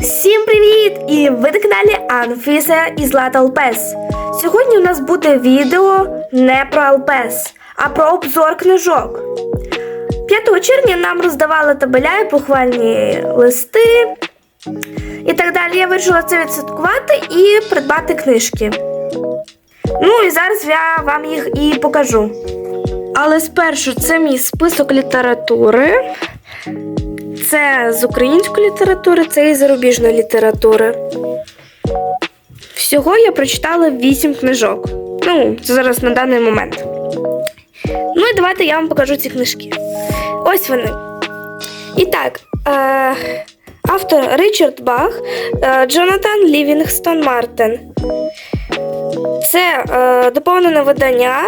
Всім привіт! І ви на каналі Анфіса і Злата Алпес. Сьогодні у нас буде відео не про Алпес, а про обзор книжок. 5 червня нам роздавали табеля і похвальні листи і так далі. Я вирішила це відсвяткувати і придбати книжки. Ну і зараз я вам їх і покажу. Але спершу це мій список літератури. Це з української літератури, це і зарубіжної літератури. Всього я прочитала 8 книжок. Ну, це зараз на даний момент. Ну і давайте я вам покажу ці книжки. Ось вони. І так, е, автор Ричард Бах, е, Джонатан Лівінгстон Мартин. Це е, доповнене видання.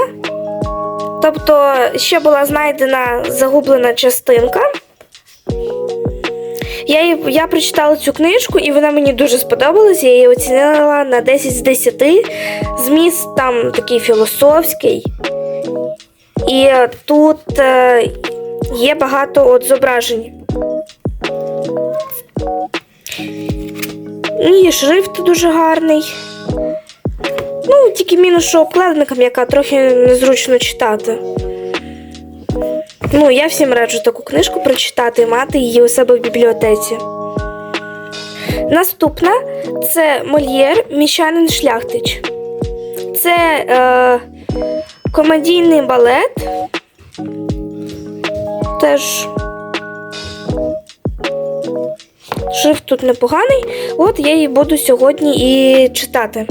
Тобто ще була знайдена загублена частинка. Я, я прочитала цю книжку, і вона мені дуже сподобалась. Я її оцінила на 10 з 10. Зміст там такий філософський. І тут е, є багато от зображень. І шрифт дуже гарний. Ну, тільки мінус, що обкладинка м'яка, трохи незручно читати. Ну, я всім раджу таку книжку прочитати і мати її у себе в бібліотеці. Наступна це Мольєр Міщанин Шляхтич. Це е, комедійний балет. Теж шрифт тут непоганий. От я її буду сьогодні і читати.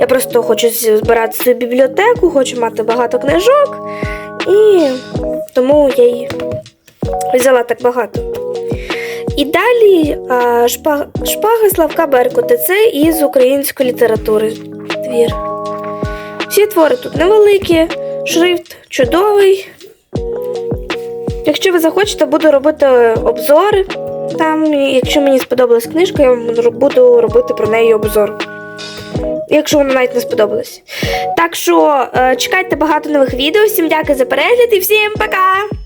Я просто хочу збирати свою бібліотеку, хочу мати багато книжок. І тому я її взяла так багато. І далі а, шпага, шпага Славка Беркута. Це із української літератури твір. Всі твори тут невеликі, шрифт чудовий. Якщо ви захочете, буду робити обзори. Там, якщо мені сподобалась книжка, я буду робити про неї обзор. Якщо вона навіть не сподобалась. Так що е, чекайте багато нових відео. Всім дякую за перегляд і всім пока!